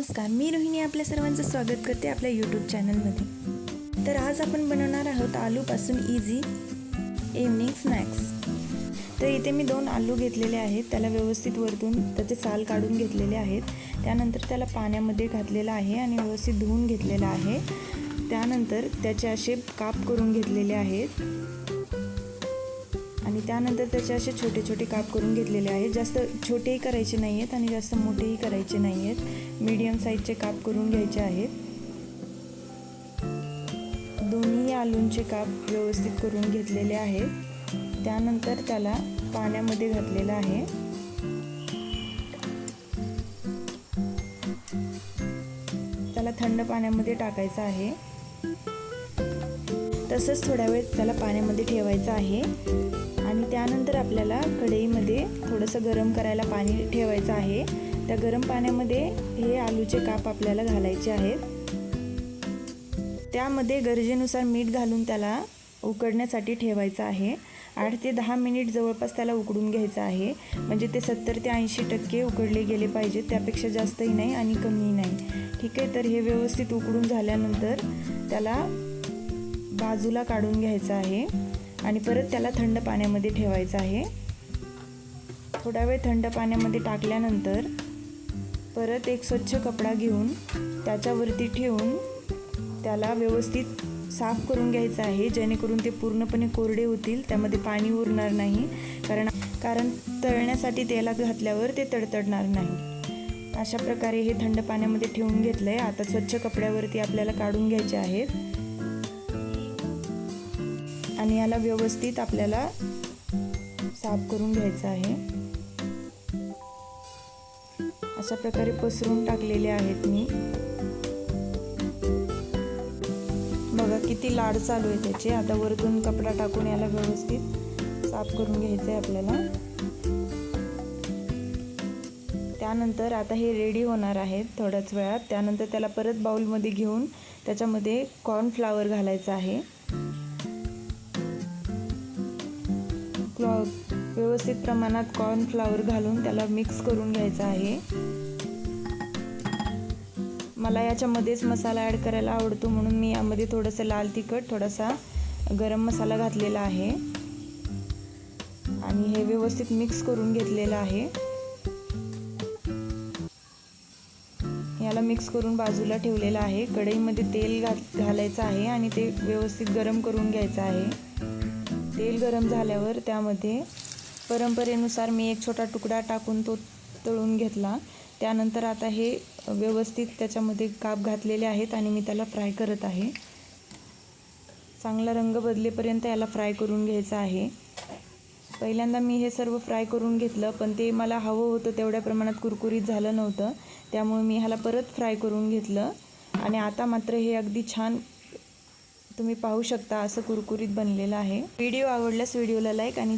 नमस्कार मी रोहिणी आपल्या सर्वांचं स्वागत करते आपल्या यूट्यूब चॅनलमध्ये तर आज आपण बनवणार आहोत आलूपासून इझी इव्हनिंग स्नॅक्स तर इथे मी दोन आलू घेतलेले आहेत त्याला व्यवस्थित वरतून त्याचे साल काढून घेतलेले आहेत. त्यानंतर त्याला पाण्यामध्ये घातलेलं आहे आणि व्यवस्थित धुवून घेतलेलं आहे. त्यानंतर त्याचे असे काप करून घेतलेले आहेत. आणि त्यानंतर त्याचे असे छोटे छोटे काप करून घेतलेले आहेत. जास्त छोटेही करायचे नाही आहेत आणि जास्त मोठेही करायचे नाही आहेत मीडियम साईजचे काप करून घ्यायचे आहेत. दोन्ही आलूंचे काप व्यवस्थित करून घेतलेले आहेत. त्यानंतर त्याला पाण्यामध्ये घातलेलं आहे. त्याला थंड पाण्यामध्ये टाकायचं आहे. तसंच थोड्या वेळ त्याला पाण्यामध्ये ठेवायचं आहे. आणि त्यानंतर आपल्याला कढईमध्ये थोडंसं गरम करायला पाणी ठेवायचं आहे. त्या गरम पाण्यामध्ये हे आलूचे काप आपल्याला घालायचे आहेत. त्यामध्ये गरजेनुसार मीठ घालून त्याला उकडण्यासाठी ठेवायचं आहे. आठ ते दहा मिनिट जवळपास त्याला उकडून घ्यायचं आहे. म्हणजे ते सत्तर ते ऐंशी टक्के उकडले गेले पाहिजेत. त्यापेक्षा जास्तही नाही आणि कमीही नाही. ठीक आहे तर हे व्यवस्थित उकडून झाल्यानंतर त्याला बाजूला काढून घ्यायचं आहे. आणि परत त्याला थंड पाण्यामध्ये ठेवायचं आहे. थोडा वेळ थंड पाण्यामध्ये टाकल्यानंतर परत एक स्वच्छ कपडा घेऊन त्याच्यावरती ठेवून त्याला व्यवस्थित साफ करून घ्यायचं आहे. जेणेकरून ते पूर्णपणे कोरडे होतील त्यामध्ये पाणी उरणार नाही. कारण कारण तळण्यासाठी तेलात घातल्यावर ते तडतडणार नाही. अशा प्रकारे हे थंड पाण्यामध्ये ठेवून घेतलं आहे आता स्वच्छ कपड्यावरती आपल्याला काढून घ्यायचे आहेत. आणि याला व्यवस्थित आपल्याला साफ करून घ्यायचं आहे. अशा प्रकारे पसरून टाकलेले आहेत मी. बघा किती लाड चालू आहे त्याचे. आता वरतून कपडा टाकून याला व्यवस्थित साफ करून घ्यायचं आहे आपल्याला. त्यानंतर आता हे रेडी होणार आहेत थोड्याच वेळात. त्यानंतर त्याला परत बाउलमध्ये घेऊन त्याच्यामध्ये कॉर्नफ्लावर घालायचं आहे. व्यवस्थित प्रमाणात कॉर्नफ्लावर घालून त्याला मिक्स करून घ्यायचं आहे. मला याच्यामध्येच मसाला ॲड करायला आवडतो म्हणून मी यामध्ये थोडंसं लाल तिखट थोडासा गरम मसाला घातलेला आहे. आणि हे व्यवस्थित मिक्स करून घेतलेलं आहे. याला मिक्स करून बाजूला ठेवलेलं आहे. कढईमध्ये तेल घात घालायचं आहे आणि ते व्यवस्थित गरम करून घ्यायचं आहे. गरम झाल्यावर त्यामध्ये परंपरेनुसार मी एक छोटा तुकडा टाकून तो तळून घेतला. त्यानंतर आता हे व्यवस्थित त्याच्यामध्ये काप घातलेले आहेत आणि मी त्याला फ्राय करत आहे. चांगला रंग बदलेपर्यंत याला फ्राय करून घ्यायचा आहे. पहिल्यांदा मी हे सर्व फ्राय करून घेतलं पण ते मला हवं होतं तेवढ्या प्रमाणात कुरकुरीत झालं नव्हतं. त्यामुळे मी ह्याला परत फ्राय करून घेतलं. आणि आता मात्र हे अगदी छान तुम्ही पाहू शकता असं कुरकुरीत बनलेलं आहे. व्हिडिओ आवडल्यास व्हिडिओला लाईक आणि